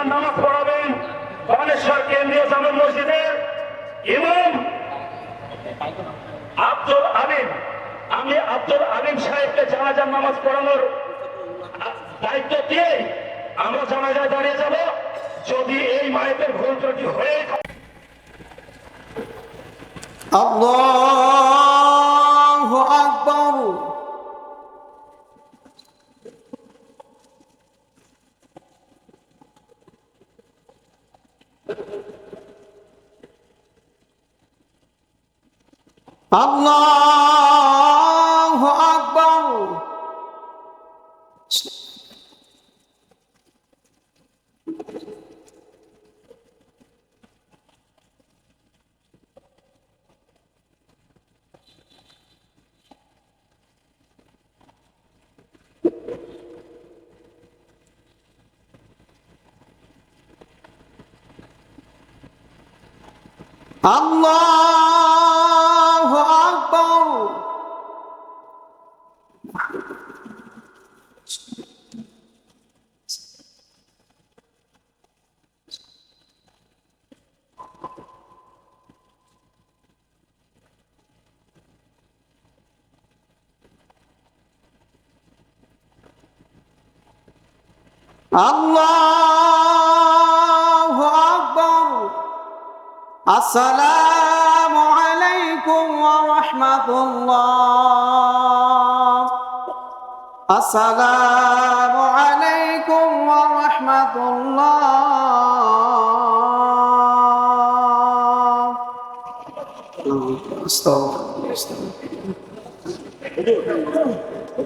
ঈশার নামাজ পড়াবেন। বানেশ্বর কেন্দ্রীয় জামা মসজিদের ইমাম আব্দুল আলিম আমি আব্দুল আলিম সাহেবকে জানাজার নামাজ পড়ানোর দায়িত্ব দিয়ে আমরা জানাজায় দাঁড়িয়ে যাব। যদি এই মায়েদের ভুল ত্রুটি হয়ে থাকে। আল্লাহ! আল্লাহ আল্লাহ আল্লাহ السلام عليكم ورحمة الله. السلام عليكم ورحمة الله. أستغفر الله.